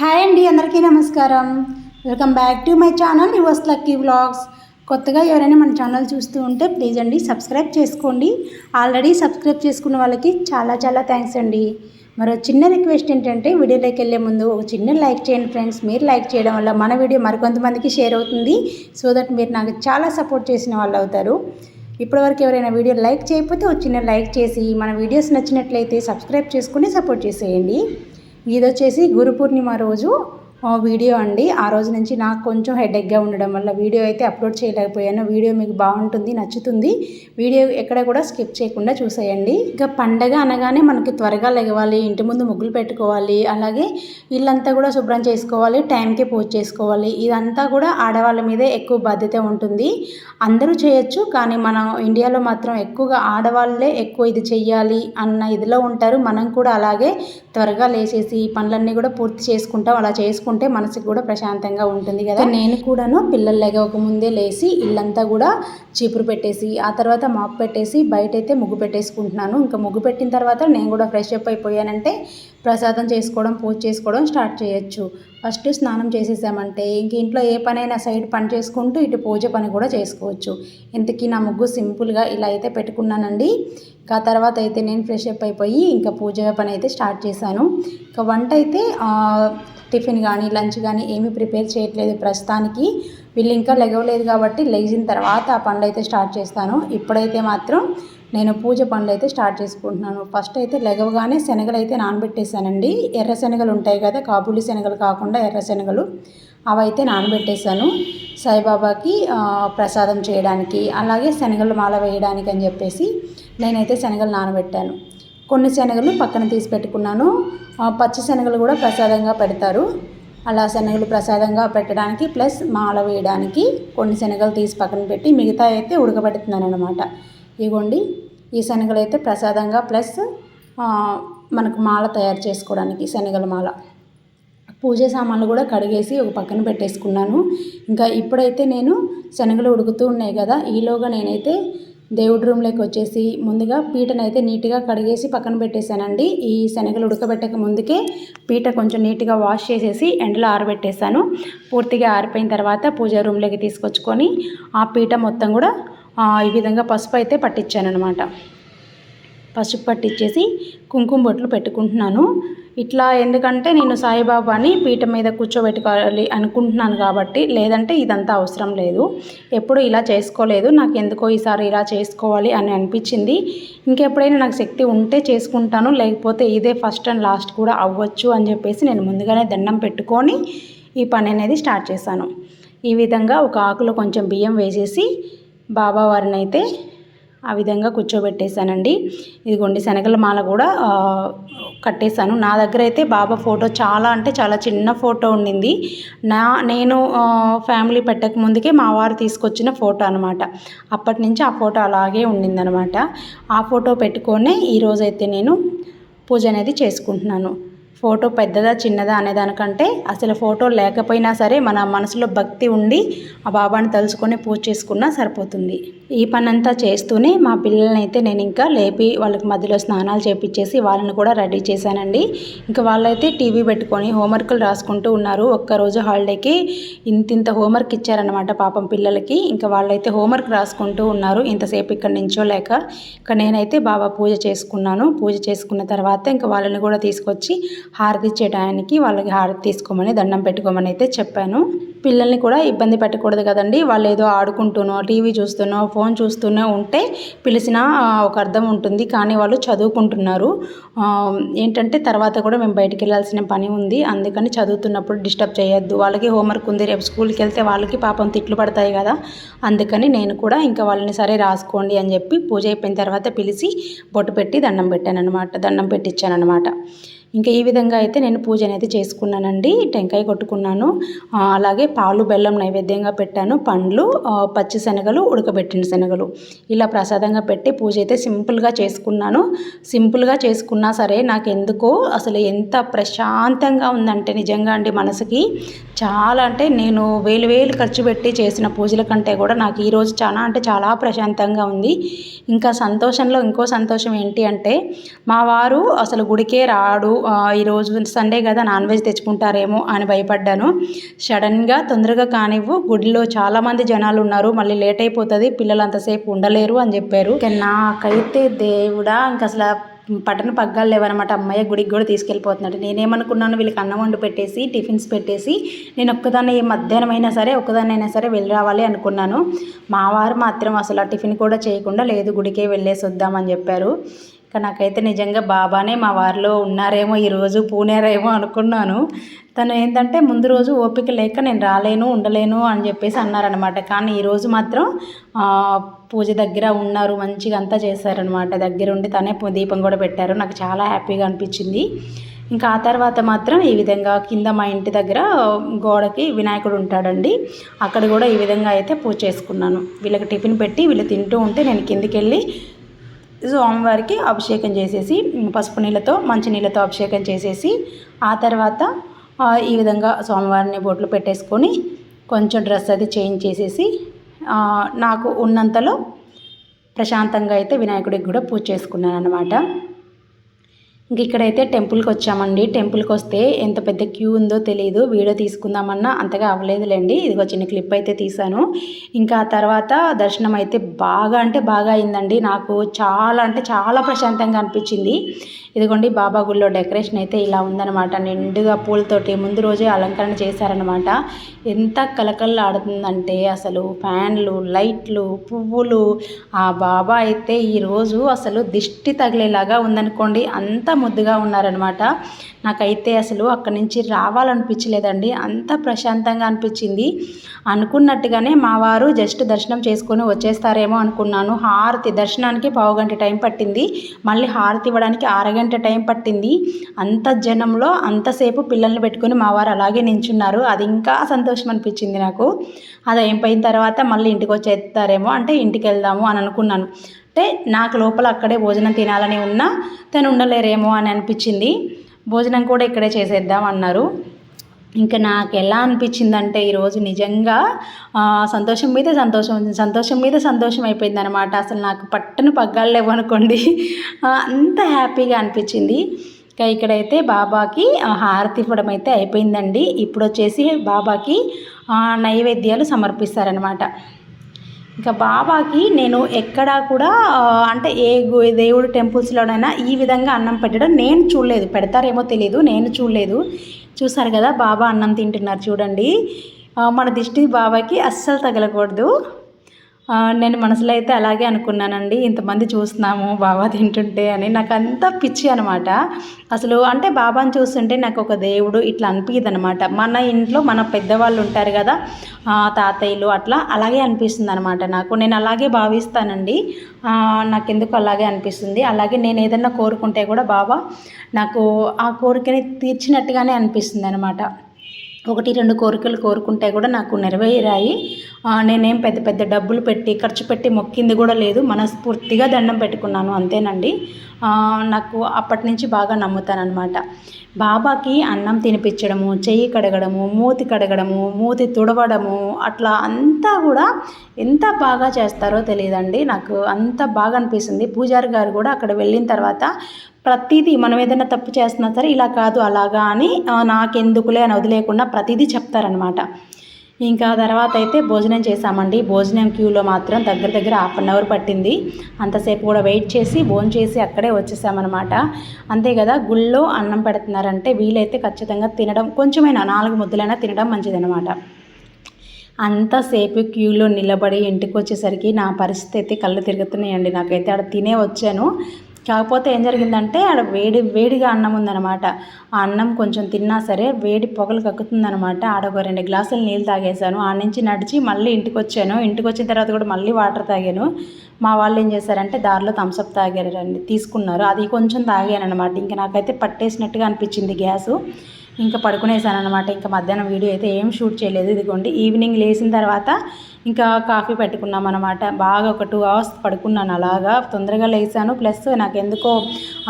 Hi అండి అందరికీ నమస్కారం. Welcome back to my channel yours lucky vlogs. కొత్తగా ఎవరైనా మన ఛానల్ చూస్తూ ఉంటే ప్లీజ్ అండి సబ్స్క్రైబ్ చేసుకోండి. ఆల్రెడీ సబ్స్క్రైబ్ చేసుకున్న వాళ్ళకి చాలా చాలా థ్యాంక్స్ అండి. మరో చిన్న రిక్వెస్ట్ ఏంటంటే వీడియోలోకి వెళ్ళే ముందు ఒక చిన్న లైక్ చేయండి ఫ్రెండ్స్. మీరు లైక్ చేయడం వల్ల మన వీడియో మరికొంతమందికి షేర్ అవుతుంది. సో దట్ మీరు నాకు చాలా సపోర్ట్ చేసిన వాళ్ళు అవుతారు. ఇప్పటివరకు ఎవరైనా వీడియో లైక్ చేయకపోతే ఒక చిన్న లైక్ చేసి మన వీడియోస్ నచ్చినట్లయితే సబ్స్క్రైబ్ చేసుకుని సపోర్ట్ చేసేయండి. ఇది వచ్చేసి గురు పూర్ణిమ రోజు వీడియో అండి. ఆ రోజు నుంచి నాకు కొంచెం హెడేక్గా ఉండడం వల్ల వీడియో అయితే అప్లోడ్ చేయలేకపోయాను. వీడియో మీకు బాగుంటుంది నచ్చుతుంది. వీడియో ఎక్కడ కూడా స్కిప్ చేయకుండా చూసేయండి. ఇక పండగ అనగానే మనకి త్వరగా లెగవాలి ఇంటి ముందు ముగ్గులు పెట్టుకోవాలి అలాగే ఇల్లంతా కూడా శుభ్రం చేసుకోవాలి టైంకి పూజ చేసుకోవాలి. ఇదంతా కూడా ఆడవాళ్ళ మీదే ఎక్కువ బాధ్యత ఉంటుంది. అందరూ చేయొచ్చు కానీ మనం ఇండియాలో మాత్రం ఎక్కువగా ఆడవాళ్ళే ఎక్కువ ఇది చెయ్యాలి అన్న ఇదిలో ఉంటారు. మనం కూడా అలాగే త్వరగా లేచేసి ఈ పనులన్నీ కూడా పూర్తి చేసుకుంటాం. అలా చేసుకుంటాం మనసుకు కూడా ప్రశాంతంగా ఉంటుంది కదా. నేను కూడాను పిల్లలు లేగక ముందే లేచి ఇల్లంతా కూడా చీపురు పెట్టేసి ఆ తర్వాత మాప్ పెట్టేసి బయట అయితే ముగ్గు పెట్టేసుకుంటున్నాను. ఇంకా ముగ్గు పెట్టిన తర్వాత నేను కూడా ఫ్రెష్ అప్ అయిపోయానంటే ప్రసాదం చేసుకోవడం పూజ చేసుకోవడం స్టార్ట్ చేయొచ్చు. ఫస్ట్ స్నానం చేసేసామంటే ఇంక ఇంట్లో ఏ పనైనా సైడ్ పని చేసుకుంటూ ఇటు పూజ పని కూడా చేసుకోవచ్చు. ఇంతకీ నా ముగ్గు సింపుల్గా ఇలా అయితే పెట్టుకున్నానండి. ఇంకా తర్వాత అయితే నేను ఫ్రెష్ అప్ అయిపోయి ఇంకా పూజ పని అయితే స్టార్ట్ చేశాను. ఇంకా వంట అయితే టిఫిన్ కానీ లంచ్ కానీ ఏమీ ప్రిపేర్ చేయట్లేదు. ప్రస్తుతానికి వీళ్ళు ఇంకా లెగవలేదు కాబట్టి లేచిన తర్వాత ఆ పనులు అయితే స్టార్ట్ చేస్తాను. ఇప్పుడైతే మాత్రం నేను పూజ పనులు అయితే స్టార్ట్ చేసుకుంటున్నాను. ఫస్ట్ అయితే లెగవగానే శనగలు అయితే నానబెట్టేశానండి. ఎర్ర శనగలు ఉంటాయి కదా కాబూలి శనగలు కాకుండా ఎర్ర శనగలు అవైతే నానబెట్టేశాను. సాయిబాబాకి ప్రసాదం చేయడానికి అలాగే శనగలు మాల వేయడానికి అని చెప్పేసి నేనైతే శనగలు నానబెట్టాను. కొన్ని శనగలు పక్కన తీసి పెట్టుకున్నాను. పచ్చి శనగలు కూడా ప్రసాదంగా పెడతారు. అలా శనగలు ప్రసాదంగా పెట్టడానికి ప్లస్ మాల వేయడానికి కొన్ని శనగలు తీసి పక్కన పెట్టి మిగతా అయితే ఉడకబెడుతున్నాను అనమాట ఇగోండి ఈ శనగలు అయితే ప్రసాదంగా ప్లస్ మనకు మాల తయారు చేసుకోవడానికి శనగల మాల. పూజ సామాన్లు కూడా కడిగేసి ఒక పక్కన పెట్టేసుకున్నాను. ఇంకా ఇప్పుడైతే నేను శనగలు ఉడుకుతూ ఉన్నాయి కదా ఈలోగా నేనైతే దేవుడి రూమ్లోకి వచ్చేసి ముందుగా పీటనైతే నీట్గా కడిగేసి పక్కన పెట్టేశానండి. ఈ శనగలు ఉడకబెట్టక ముందుకే పీట కొంచెం నీట్గా వాష్ చేసేసి ఎండలో ఆరబెట్టేశాను. పూర్తిగా ఆరిపోయిన తర్వాత పూజ రూమ్లోకి తీసుకొచ్చుకొని ఆ పీట మొత్తం కూడా ఈ విధంగా పసుపు అయితే పట్టించాను అనమాట పసుపు పట్టించేసి కుంకుమ బొట్లు పెట్టుకుంటున్నాను. ఇట్లా ఎందుకంటే నేను సాయిబాబాని పీఠ మీద కూర్చోబెట్టుకోవాలి అనుకుంటున్నాను కాబట్టి లేదంటే ఇదంతా అవసరం లేదు. ఎప్పుడు ఇలా చేసుకోలేదు నాకు ఎందుకో ఈసారి ఇలా చేసుకోవాలి అని అనిపించింది. ఇంకెప్పుడైనా నాకు శక్తి ఉంటే చేసుకుంటాను లేకపోతే ఇదే ఫస్ట్ అండ్ లాస్ట్ కూడా అవ్వచ్చు అని చెప్పేసి నేను ముందుగానే దండం పెట్టుకొని ఈ పని అనేది స్టార్ట్ చేశాను. ఈ విధంగా ఒక ఆకులో కొంచెం బియ్యం వేసేసి బాబావారిని అయితే ఆ విధంగా కూర్చోబెట్టేశానండి. ఇదిగోండి శనగల మాల కూడా కట్టేశాను. నా దగ్గర అయితే బాబా ఫోటో చాలా అంటే చాలా చిన్న ఫోటో ఉండింది. నా నేను ఫ్యామిలీ పెట్టక ముందుకే మా వారు తీసుకొచ్చిన ఫోటో అనమాట అప్పటి నుంచి ఆ ఫోటో అలాగే ఉండిందనమాట ఆ ఫోటో పెట్టుకొని ఈరోజైతే నేను పూజ అనేది చేసుకుంటున్నాను. ఫోటో పెద్దదా చిన్నదా అనే దానికంటే అసలు ఫోటో లేకపోయినా సరే మన మనసులో భక్తి ఉండి ఆ బాబాని తలుచుకొని పూజ చేసుకున్నా సరిపోతుంది. ఈ పనంతా చేస్తూనే మా పిల్లల్ని అయితే నేను ఇంకా లేపి వాళ్ళకి మధ్యలో స్నానాలు చేపించేసి వాళ్ళని కూడా రెడీ చేశానండి. ఇంకా వాళ్ళైతే టీవీ పెట్టుకొని హోంవర్క్లు రాసుకుంటూ ఉన్నారు. ఒక్కరోజు హాలిడేకి ఇంత ఇంత హోంవర్క్ ఇచ్చారనమాట పాపం పిల్లలకి. ఇంకా వాళ్ళైతే హోంవర్క్ రాసుకుంటూ ఉన్నారు. ఇంతసేపు ఇక్కడ నించోలేక ఇంకా నేనైతే బాబా పూజ చేసుకున్నాను. పూజ చేసుకున్న తర్వాత ఇంకా వాళ్ళని కూడా తీసుకొచ్చి హారతి ఇచ్చే వాళ్ళకి హారతి తీసుకోమని దండం పెట్టుకోమని అయితే చెప్పాను. పిల్లల్ని కూడా ఇబ్బంది పెట్టకూడదు కదండి. వాళ్ళు ఏదో ఆడుకుంటూనో టీవీ చూస్తూనో ఫోన్ చూస్తూనే ఉంటే పిలిచినా ఒక అర్థం ఉంటుంది. కానీ వాళ్ళు చదువుకుంటున్నారు. ఏంటంటే తర్వాత కూడా మేము బయటికి వెళ్ళాల్సిన పని ఉంది. అందుకని చదువుతున్నప్పుడు డిస్టర్బ్ చేయొద్దు. వాళ్ళకి హోంవర్క్ ఉంది. రేపు స్కూల్కి వెళ్తే వాళ్ళకి పాపం తిట్లు పడతాయి కదా. అందుకని నేను కూడా ఇంకా వాళ్ళని సరే రాసుకోండి అని చెప్పి పూజ అయిపోయిన తర్వాత పిలిచి బొట్టు పెట్టి దండం పెట్టాను అనమాట దండం పెట్టించాను అనమాట ఇంకా ఈ విధంగా అయితే నేను పూజ అనేది చేసుకున్నానండి. టెంకాయ కొట్టుకున్నాను. అలాగే పాలు బెల్లం నైవేద్యంగా పెట్టాను. పండ్లు పచ్చి శనగలు ఉడకబెట్టిన శనగలు. ఇలా ప్రసాదంగా పెట్టి పూజ అయితే సింపుల్గా చేసుకున్నాను. సింపుల్గా చేసుకున్నా సరే నాకు ఎందుకో అసలు ఎంత ప్రశాంతంగా ఉందంటే నిజంగా అండి మనసుకి. చాలా అంటే నేను వేలు వేలు ఖర్చు పెట్టి చేసిన పూజల కంటే కూడా నాకు ఈరోజు చాలా అంటే చాలా ప్రశాంతంగా ఉంది. ఇంకా సంతోషంలో ఇంకో సంతోషం ఏంటి అంటే మా వారు అసలు గుడికే రాడు ఈరోజు సండే కదా నాన్ వెజ్ తెచ్చుకుంటారేమో అని భయపడ్డాను. సడన్గా తొందరగా కానివ్వు గుడిలో చాలామంది జనాలు ఉన్నారు మళ్ళీ లేట్ అయిపోతుంది పిల్లలు అంతసేపు ఉండలేరు అని చెప్పారు. నాకైతే దేవుడా ఇంక అసలు పట్టణ పగ్గాలు లేవనమాట. అమ్మాయి గుడికి కూడా తీసుకెళ్ళిపోతున్నాడు. నేనేమనుకున్నాను వీళ్ళకి అన్నం వండి పెట్టేసి టిఫిన్స్ పెట్టేసి నేను ఒక్కదాన్ని ఏ మధ్యాహ్నం అయినా సరే ఒక్కదాన్నైనా సరే వెళ్ళి రావాలి అనుకున్నాను. మా వారు మాత్రం అసలు ఆ టిఫిన్ కూడా చేయకుండా లేదు గుడికే వెళ్ళేసి వద్దామని చెప్పారు. కానీ నాకైతే నిజంగా బాబానే మా వారిలో ఉన్నారేమో ఈరోజు పూనేరేమో అనుకున్నాను. తను ఏంటంటే ముందు రోజు ఓపిక లేక నేను రాలేను ఉండలేను అని చెప్పేసి అన్నారనమాట కానీ ఈరోజు మాత్రం పూజ దగ్గర ఉన్నారు మంచిగా అంతా చేశారనమాట దగ్గర ఉండి తనే దీపం కూడా పెట్టారు. నాకు చాలా హ్యాపీగా అనిపించింది. ఇంకా ఆ తర్వాత మాత్రం ఈ విధంగా కింద మా ఇంటి దగ్గర గోడకి వినాయకుడు ఉంటాడండి. అక్కడ కూడా ఈ విధంగా అయితే పూజ చేసుకున్నాను. వీళ్ళకి టిఫిన్ పెట్టి వీళ్ళు తింటూ ఉంటే నేను కిందికి వెళ్ళి స్వామివారికి అభిషేకం చేసేసి పసుపు నీళ్ళతో మంచి నీళ్ళతో అభిషేకం చేసేసి ఆ తర్వాత ఈ విధంగా స్వామివారిని బొట్లు పెట్టేసుకొని కొంచెం డ్రెస్ అది చేంజ్ చేసేసి నాకు ఉన్నంతలో ప్రశాంతంగా అయితే వినాయకుడికి కూడా పూజ చేసుకున్నాను అనమాట ఇంక ఇక్కడైతే టెంపుల్కి వచ్చామండి. టెంపుల్కి వస్తే ఎంత పెద్ద క్యూ ఉందో తెలియదు వీడియో తీసుకుందామన్నా అంతగా అవ్వలేదులేండి. ఇదిగో చిన్న క్లిప్ అయితే తీశాను. ఇంకా ఆ తర్వాత దర్శనం అయితే బాగా అంటే బాగా అయిందండి. నాకు చాలా అంటే చాలా ప్రశాంతంగా అనిపించింది. ఇదిగోండి బాబా గుళ్ళో డెకరేషన్ అయితే ఇలా ఉందన్నమాట. నిండుగా పూలతోటి ముందు రోజే అలంకరణ చేశారనమాట ఎంత కలకల్లాడుతుందంటే అసలు ఫ్యాన్లు లైట్లు పువ్వులు. ఆ బాబా అయితే ఈరోజు అసలు దిష్టి తగిలేలాగా ఉందనుకోండి అంత ముద్దుగా ఉన్నారనమాట నాకైతే అసలు అక్కడి నుంచి రావాలనిపించలేదండి. అంత ప్రశాంతంగా అనిపించింది. అనుకున్నట్టుగానే మా వారు జస్ట్ దర్శనం చేసుకొని వచ్చేస్తారేమో అనుకున్నాను. హారతి దర్శనానికి పావుగంట టైం పట్టింది. మళ్ళీ హారతి ఇవ్వడానికి అరగంట టైం పట్టింది. అంత జనంలో అంతసేపు పిల్లల్ని పెట్టుకొని మా వారు అలాగే నించున్నారు. అది ఇంకా సంతోషం అనిపించింది నాకు. అది అయిపోయిన తర్వాత మళ్ళీ ఇంటికి వచ్చేస్తారేమో అంటే ఇంటికి వెళ్దాము అని అనుకున్నాను. అంటే నాకు లోపల అక్కడే భోజనం తినాలని ఉన్నా తను ఉండలేరేమో అని అనిపించింది. భోజనం కూడా ఇక్కడే చేసేద్దాం అన్నారు. ఇంకా నాకు ఎలా అనిపించిందంటే ఈరోజు నిజంగా సంతోషం మీద సంతోషం సంతోషం మీద సంతోషం అయిపోయింది అనమాట అసలు నాకు పట్టను పగ్గాలు లేవనుకోండి అంత హ్యాపీగా అనిపించింది. ఇంకా ఇక్కడైతే బాబాకి హారతి ఇవ్వడం అయితే అయిపోయిందండి. ఇప్పుడు వచ్చేసి బాబాకి నైవేద్యాలు సమర్పిస్తారనమాట ఇంకా బాబాకి నేను ఎక్కడా కూడా అంటే ఏ దేవుడు దేవుడి టెంపుల్స్లోనైనా ఈ విధంగా అన్నం పెట్టడం నేను చూడలేదు. పెడతారేమో తెలియదు నేను చూడలేదు. చూసారు కదా బాబా అన్నం తింటున్నారు చూడండి. మన దిష్టి బాబాకి అస్సలు తగలకూడదు. నేను మనసులో అయితే అలాగే అనుకున్నానండి. ఇంతమంది చూస్తున్నాము బాబా తింటుంటే అని. నాకు అంతా పిచ్చి అనమాట. అసలు అంటే బాబాని చూస్తుంటే నాకు ఒక దేవుడు ఇట్లా అనిపించదు అనమాట మన ఇంట్లో మన పెద్దవాళ్ళు ఉంటారు కదా తాతయ్యలు అట్లా అలాగే అనిపిస్తుంది అనమాట నాకు. నేను అలాగే భావిస్తానండి. నాకెందుకు అలాగే అనిపిస్తుంది? అలాగే నేను ఏదన్నా కోరుకుంటే కూడా బాబా నాకు ఆ కోరికని తీర్చినట్టుగానే అనిపిస్తుంది అనమాట ఒకటి రెండు కోరికలు కోరుకుంటే కూడా నాకు నెరవేరాయి. నేనేం పెద్ద పెద్ద డబ్బులు పెట్టి ఖర్చు పెట్టి మొక్కింది కూడా లేదు. మనస్ఫూర్తిగా దండం పెట్టుకున్నాను అంతేనండి. నాకు అప్పటి నుంచి బాగా నమ్ముతానమాట బాబాకి అన్నం తినిపించడము చెయ్యి కడగడము మూతి కడగడము మూతి తుడవడము అట్లా అంతా కూడా ఎంత బాగా చేస్తారో తెలియదండి. నాకు అంత బాగా అనిపిస్తుంది. పూజారి గారు కూడా అక్కడ వెళ్ళిన తర్వాత ప్రతిదీ మనం ఏదైనా తప్పు చేస్తున్నా సరే ఇలా కాదు అలాగా అని నాకెందుకులే అని వదిలేకుండా ప్రతిదీ చెప్తారనమాట. ఇంకా తర్వాత అయితే భోజనం చేసామండి భోజనం క్యూలో మాత్రం దగ్గర దగ్గర హాఫ్ అన్ అవర్ పట్టింది. అంతసేపు కూడా వెయిట్ చేసి భోజనం చేసి అక్కడే వచ్చేసామన్నమాట అంతే కదా గుళ్ళో అన్నం పెడుతున్నారంటే వీలైతే ఖచ్చితంగా తినడం కొంచెమైనా నాలుగు ముద్దలైనా తినడం మంచిదన్నమాట అంతసేపు క్యూలో నిలబడి ఇంటికి వచ్చేసరికి నా పరిస్థితి అయితే కళ్ళు తిరుగుతున్నాయండి. నాకైతే ఆడ తినే వచ్చాను. కాకపోతే ఏం జరిగిందంటే ఆడ వేడి వేడిగా అన్నం ఉందన్నమాట. ఆ అన్నం కొంచెం తిన్నా సరే వేడి పొగలు కక్కుతుందనమాట ఆడ ఒక రెండు గ్లాసులు నీళ్ళు తాగేశాను. ఆ నుంచి నడిచి మళ్ళీ ఇంటికి వచ్చాను ఇంటికి వచ్చిన తర్వాత కూడా మళ్ళీ వాటర్ తాగాను. మా వాళ్ళు ఏం చేశారంటే దారిలో థమ్స్అప్ తాగారండి తీసుకున్నారు. అది కొంచెం తాగాను అనమాట ఇంకా నాకైతే పట్టేసినట్టుగా అనిపించింది గ్యాసు. ఇంకా పడుకునేసాను అనమాట ఇంకా మధ్యాహ్నం వీడియో అయితే ఏం షూట్ చేయలేదు. ఇదిగోండి ఈవినింగ్ లేచిన తర్వాత ఇంకా కాఫీ పెట్టుకున్నాం అనమాట బాగా ఒక టూ అవర్స్ పడుకున్నాను అలాగా. తొందరగా లేసాను ప్లస్ నాకు ఎందుకో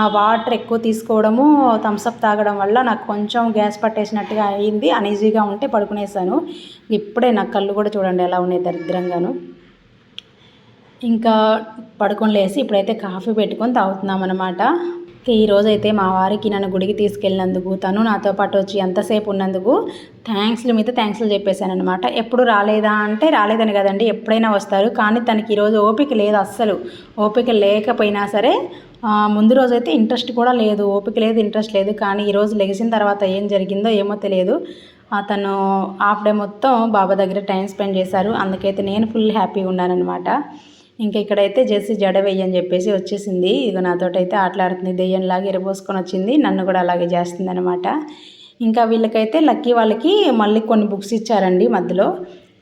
ఆ వాటర్ ఎక్కువ తీసుకోవడము థమ్స్అప్ తాగడం వల్ల నాకు కొంచెం గ్యాస్ పట్టేసినట్టుగా అయింది. అనీజీగా ఉంటే పడుకునేసాను. ఇప్పుడే నా కళ్ళు కూడా చూడండి ఎలా ఉన్నాయి దరిద్రంగాను. ఇంకా పడుకొని లేసి ఇప్పుడైతే కాఫీ పెట్టుకొని తాగుతున్నాం అనమాట ఇక ఈరోజు అయితే మా వారికి నన్ను గుడికి తీసుకెళ్ళినందుకు తను నాతో పాటు వచ్చి ఎంతసేపు ఉన్నందుకు థ్యాంక్స్లు మీద థ్యాంక్స్లు చెప్పేశాను అనమాట ఎప్పుడు రాలేదా అంటే రాలేదని కదండి ఎప్పుడైనా వస్తారు. కానీ తనకి ఈరోజు ఓపిక లేదు అస్సలు. ఓపిక లేకపోయినా సరే ముందు రోజు అయితే ఇంట్రెస్ట్ కూడా లేదు. ఓపిక లేదు ఇంట్రెస్ట్ లేదు. కానీ ఈరోజు లెగిసిన తర్వాత ఏం జరిగిందో ఏమో తెలియదు. అతను హాఫ్ డే మొత్తం బాబా దగ్గర టైం స్పెండ్ చేశారు. అందుకైతే నేను ఫుల్ హ్యాపీగా ఉన్నానన్నమాట. ఇంకా ఇక్కడైతే జెస్సీ జడ వెయ్యని చెప్పేసి వచ్చేసింది. ఇక నాతోటైతే ఆటలాడుతుంది. దెయ్యంలాగా ఎరబోసుకొని వచ్చింది. నన్ను కూడా అలాగే చేస్తుంది అనమాట ఇంకా వీళ్ళకైతే లక్కీ వాళ్ళకి మళ్ళీ కొన్ని బుక్స్ ఇచ్చారండి మధ్యలో.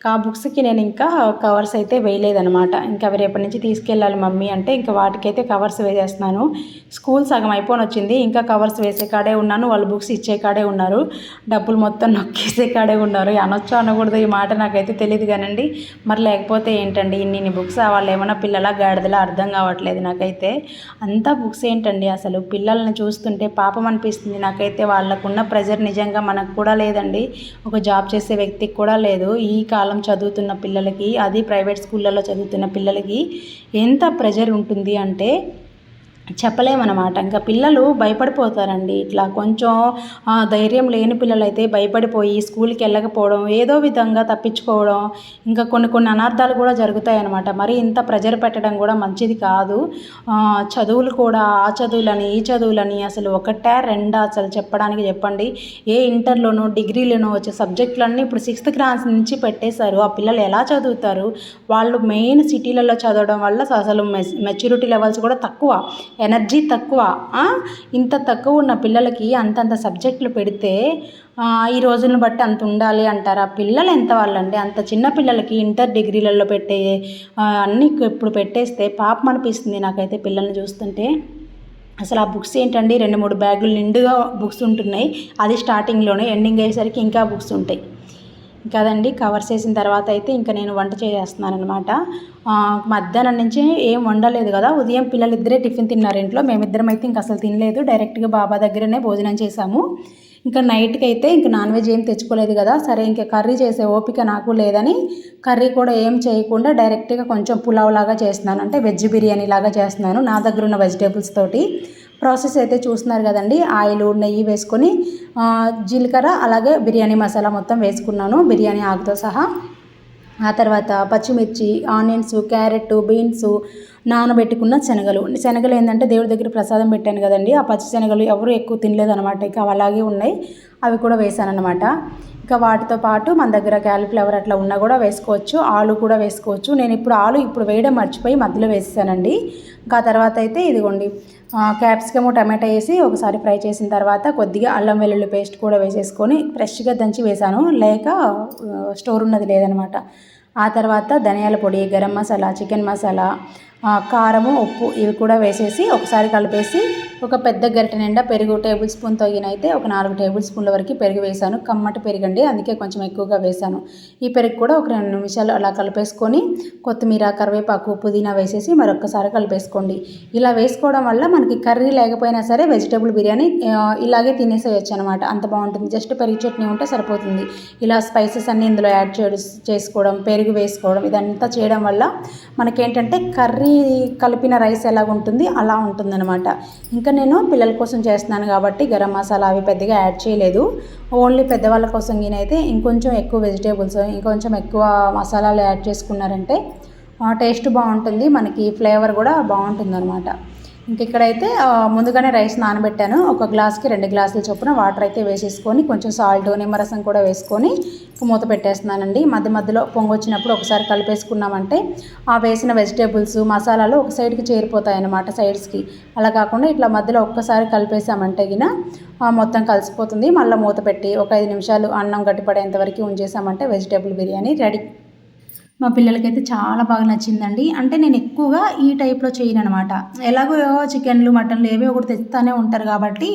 ఆ బుక్స్కి నేను ఇంకా కవర్స్ అయితే వేయలేదనమాట ఇంకా అవి రేపటి నుంచి తీసుకెళ్ళాలి మమ్మీ అంటే ఇంకా వాటికైతే కవర్స్ వేసేస్తున్నాను. స్కూల్ సగం అయిపోని వచ్చింది. ఇంకా కవర్స్ వేసే కాడే ఉన్నాను. వాళ్ళు బుక్స్ ఇచ్చే కాడే ఉన్నారు. డబ్బులు మొత్తం నొక్కేసే కాడే ఉన్నారు. అనొచ్చు అనకూడదు ఈ మాట నాకైతే తెలియదు కానండి. మరి లేకపోతే ఏంటండి? ఇన్ని బుక్స్ వాళ్ళు ఏమైనా పిల్లల గాడిదలా అర్థం కావట్లేదు నాకైతే. అంతా బుక్స్ ఏంటండి అసలు? పిల్లల్ని చూస్తుంటే పాపం అనిపిస్తుంది. నాకైతే వాళ్ళకున్న ప్రెజర్ నిజంగా మనకు కూడా లేదండి. ఒక జాబ్ చేసే వ్యక్తికి కూడా లేదు. ఈ కాలం చదువుతున్న పిల్లలకి అది ప్రైవేట్ స్కూళ్ళల్లో చదువుతున్న పిల్లలకి ఎంత ప్రెజర్ ఉంటుంది అంటే చెప్పలేమన్నమాట. ఇంకా పిల్లలు భయపడిపోతారండి. ఇట్లా కొంచెం ధైర్యం లేని పిల్లలైతే భయపడిపోయి స్కూల్కి వెళ్ళకపోవడం ఏదో విధంగా తప్పించుకోవడం ఇంకా కొన్ని కొన్ని అనర్థాలు కూడా జరుగుతాయి అన్నమాట మరి ఇంత ప్రెజర్ పెట్టడం కూడా మంచిది కాదు. చదువులు కూడా ఆ చదువులని ఈ చదువులని అసలు ఒకటే రెండా అసలు చెప్పడానికి చెప్పండి. ఏ ఇంటర్లోనో డిగ్రీలోనో వచ్చే సబ్జెక్టులన్నీ ఇప్పుడు సిక్స్త్ క్లాస్ నుంచి పెట్టేశారు. ఆ పిల్లలు ఎలా చదువుతారు? వాళ్ళు మెయిన్ సిటీలలో చదవడం వల్ల అసలు మెచ్యూరిటీ లెవెల్స్ కూడా తక్కువ. ఎనర్జీ తక్కువ ఇంత తక్కువ ఉన్న పిల్లలకి అంతంత సబ్జెక్టులు పెడితే ఈ రోజులను బట్టి అంత ఉండాలి అంటారు? ఆ పిల్లలు ఎంత వాళ్ళండి? అంత చిన్న పిల్లలకి ఇంటర్ డిగ్రీలలో పెట్టే అన్నీ ఇప్పుడు పెట్టేస్తే పాపం అనిపిస్తుంది నాకైతే పిల్లల్ని చూస్తుంటే. అసలు ఆ బుక్స్ ఏంటండి? రెండు మూడు బ్యాగులు నిండుగా బుక్స్ ఉంటున్నాయి. అది స్టార్టింగ్లోనే ఎండింగ్ అయ్యేసరికి ఇంకా బుక్స్ ఉంటాయి. కదండి కవర్స్ వేసిన తర్వాత అయితే ఇంకా నేను వంట చేసేస్తున్నాను అనమాట మధ్యాహ్నం నుంచి ఏం వండలేదు కదా ఉదయం పిల్లలు ఇద్దరే టిఫిన్ తిన్నారు ఇంట్లో మేమిద్దరం అయితే ఇంకా అసలు తినలేదు డైరెక్ట్గా బాబా దగ్గరనే భోజనం చేశాము. ఇంకా నైట్కి అయితే ఇంకా నాన్ వెజ్ ఏం తెచ్చుకోలేదు కదా సరే ఇంకా కర్రీ చేసే ఓపిక నాకు లేదని కర్రీ కూడా ఏం చేయకుండా డైరెక్ట్గా కొంచెం పులావ్ లాగా చేస్తున్నాను అంటే వెజ్ బిర్యానీ లాగా చేస్తున్నాను నా దగ్గర ఉన్న వెజిటేబుల్స్ తోటి. ప్రాసెస్ అయితే చూస్తున్నారు కదండి. ఆయిల్ నెయ్యి వేసుకొని జీలకర్ర అలాగే బిర్యానీ మసాలా మొత్తం వేసుకున్నాను బిర్యానీ ఆకుతో సహా. ఆ తర్వాత పచ్చిమిర్చి ఆనియన్స్ క్యారెట్ బీన్స్ నానబెట్టుకున్న శనగలు. శనగలు ఏంటంటే దేవుడి దగ్గర ప్రసాదం పెట్టాను కదండి. ఆ పచ్చి శనగలు ఎవరు ఎక్కువ తినలేదనమాట ఇక అవి అలాగే ఉన్నాయి. అవి కూడా వేసాను అనమాట ఇంకా వాటితో పాటు మన దగ్గర క్యాలిఫ్లవర్ అట్లా ఉన్నా కూడా వేసుకోవచ్చు. ఆలు కూడా వేసుకోవచ్చు. నేను ఇప్పుడు ఆలు ఇప్పుడు వేయడం మర్చిపోయి మధ్యలో వేసేసానండి. ఇంకా తర్వాత అయితే ఇదిగోండి. క్యాప్సికమ్ టమాటా వేసి ఒకసారి ఫ్రై చేసిన తర్వాత కొద్దిగా అల్లం వెల్లుల్లి పేస్ట్ కూడా వేసేసుకొని ఫ్రెష్గా దంచి వేసాను లేక స్టోర్ ఉన్నది లేదనమాట. ఆ తర్వాత ధనియాల పొడి గరం మసాలా చికెన్ మసాలా కారము ఉప్పు ఇవి కూడా వేసేసి ఒకసారి కలిపేసి ఒక పెద్ద గరిటె నిండా పెరుగు టేబుల్ స్పూన్ తగినైతే ఒక నాలుగు టేబుల్ స్పూన్ల వరకు పెరుగు వేసాను. కమ్మటి పెరుగండి అందుకే కొంచెం ఎక్కువగా వేసాను. ఈ పెరుగు కూడా ఒక రెండు నిమిషాలు అలా కలిపేసుకొని కొత్తిమీర కరివేపాకు పుదీనా వేసేసి మరొకసారి కలిపేసుకోండి. ఇలా వేసుకోవడం వల్ల మనకి కర్రీ లేకపోయినా సరే వెజిటేబుల్ బిర్యానీ ఇలాగే తినేసేయచ్చు అనమాట అంత బాగుంటుంది. జస్ట్ పెరుగు చట్నీ ఉంటే సరిపోతుంది. ఇలా స్పైసెస్ అన్నీ ఇందులో యాడ్ చేసుకోవడం పెరుగు వేసుకోవడం ఇదంతా చేయడం వల్ల మనకేంటంటే కర్రీ కలిపిన రైస్ ఎలా ఉంటుంది అలా ఉంటుందన్నమాట. ఇంకా నేను పిల్లల కోసం చేస్తున్నాను కాబట్టి గరం మసాలా అవి పెద్దగా యాడ్ చేయలేదు. ఓన్లీ పెద్దవాళ్ళ కోసం నేనైతే ఇంకొంచెం ఎక్కువ వెజిటేబుల్స్ ఇంకొంచెం ఎక్కువ మసాలాలు యాడ్ చేసుకున్నారంటే టేస్ట్ బాగుంటుంది మనకి ఫ్లేవర్ కూడా బాగుంటుంది అనమాట ఇంక ఇక్కడైతే ముందుగానే రైస్ నానబెట్టాను. ఒక గ్లాస్కి రెండు గ్లాసుల చొప్పున వాటర్ అయితే వేసేసుకొని కొంచెం సాల్ట్ నిమ్మరసం కూడా వేసుకొని మూత పెట్టేస్తున్నానండి. మధ్య మధ్యలో పొంగొచ్చినప్పుడు ఒకసారి కలిపేసుకున్నామంటే ఆ వేసిన వెజిటేబుల్స్ మసాలాలు ఒక సైడ్కి చేరిపోతాయి అన్నమాట సైడ్స్కి. అలా కాకుండా ఇట్లా మధ్యలో ఒక్కసారి కలిపేసామంటే గిన మొత్తం కలిసిపోతుంది. మళ్ళీ మూత పెట్టి ఒక ఐదు నిమిషాలు అన్నం గట్టిపడేంత వరకు ఉంచేసామంటే వెజిటేబుల్ బిర్యానీ రెడీ. మా పిల్లలకైతే చాలా బాగా నచ్చిందండి. అంటే నేను ఎక్కువగా ఈ టైప్లో చేయను అనమాట ఎలాగో చికెన్లు మటన్లు ఏవో ఒకటి తెస్తానే ఉంటారు కాబట్టి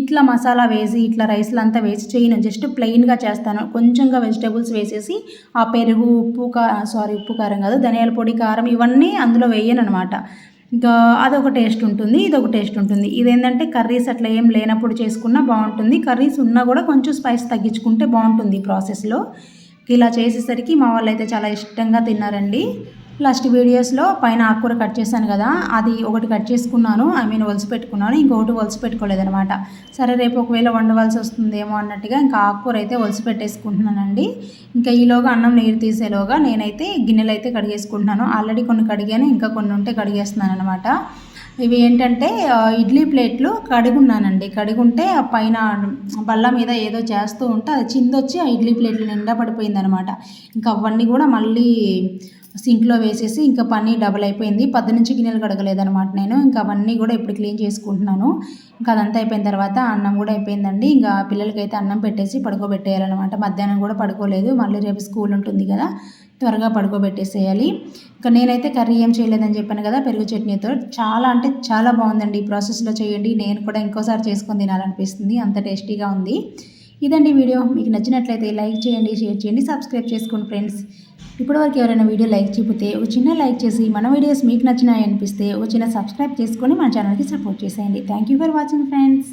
ఇట్లా మసాలా వేసి ఇట్లా రైస్లు అంతా వేసి చేయను. జస్ట్ ప్లెయిన్గా చేస్తాను. కొంచెంగా వెజిటేబుల్స్ వేసేసి ఆ పెరుగు ఉప్పు కా సారీ ఉప్పు కారం కాదు ధనియాల పొడి కారం ఇవన్నీ అందులో వేయను అనమాట ఇంకా అదొక టేస్ట్ ఉంటుంది ఇదొక టేస్ట్ ఉంటుంది. ఇదేంటంటే కర్రీస్ అట్లా ఏం లేనప్పుడు చేసుకున్నా బాగుంటుంది. కర్రీస్ ఉన్నా కూడా కొంచెం స్పైస్ తగ్గించుకుంటే బాగుంటుంది ఈ ప్రాసెస్లో. ఇలా చేసేసరికి మా వాళ్ళు అయితే చాలా ఇష్టంగా తిన్నారండి. లాస్ట్ వీడియోస్లో పైన ఆకుకూర కట్ చేశాను కదా అది ఒకటి కట్ చేసుకున్నాను ఐ మీన్ ఒలిసి పెట్టుకున్నాను ఇంకొకటి ఒలిసి పెట్టుకోలేదనమాట సరే రేపు ఒకవేళ వండవలసి వస్తుందేమో అన్నట్టుగా ఇంకా ఆకుకూర అయితే ఒలిసి పెట్టేసుకుంటున్నానండి. ఇంకా ఈలోగా అన్నం నీరు తీసేలోగా నేనైతే గిన్నెలు అయితే కడిగేసుకుంటున్నాను. ఆల్రెడీ కొన్ని కడిగాను ఇంకా కొన్ని ఉంటే కడిగేస్తున్నాను అనమాట ఇవి ఏంటంటే ఇడ్లీ ప్లేట్లు కడుగున్నానండి. కడుగుంటే ఆ పైన బల్ల మీద ఏదో చేస్తూ ఉంటే అది చిందొచ్చి ఆ ఇడ్లీ ప్లేట్లు నిండా పడిపోయింది అనమాట ఇంకా అవన్నీ కూడా మళ్ళీ సింక్లో వేసేసి ఇంకా పని డబుల్ అయిపోయింది. పద్దు నుంచి గిన్నెలు కడగలేదనమాట నేను. ఇంకా అవన్నీ కూడా ఇప్పుడు క్లీన్ చేసుకుంటున్నాను. ఇంకా అదంతా అయిపోయిన తర్వాత అన్నం కూడా అయిపోయిందండి. ఇంకా పిల్లలకైతే అన్నం పెట్టేసి పడుకోబెట్టేయాలన్నమాట. మధ్యాహ్నం కూడా పడుకోలేదు. మళ్ళీ రేపు స్కూల్ ఉంటుంది కదా. త్వరగా పడుకోబెట్టేసేయాలి. ఇంకా నేనైతే కర్రీ ఏం చేయలేదని చెప్పాను కదా పెరుగు చట్నీతో. చాలా అంటే చాలా బాగుందండి ఈ ప్రాసెస్లో చేయండి. నేను కూడా ఇంకోసారి చేసుకొని తినాలనిపిస్తుంది. అంత టేస్టీగా ఉంది. ఇదండి వీడియో. మీకు నచ్చినట్లయితే లైక్ చేయండి షేర్ చేయండి సబ్స్క్రైబ్ చేసుకోండి ఫ్రెండ్స్. ఇప్పటివరకు ఎవరైనా వీడియో లైక్ చూపితే ఒక చిన్న లైక్ చేసి మన వీడియోస్ మీకు నచ్చినాయి అనిపిస్తే ఒక చిన్న సబ్స్క్రైబ్ చేసుకొని మన ఛానల్కి సపోర్ట్ చేసేయండి. Thank you for watching friends.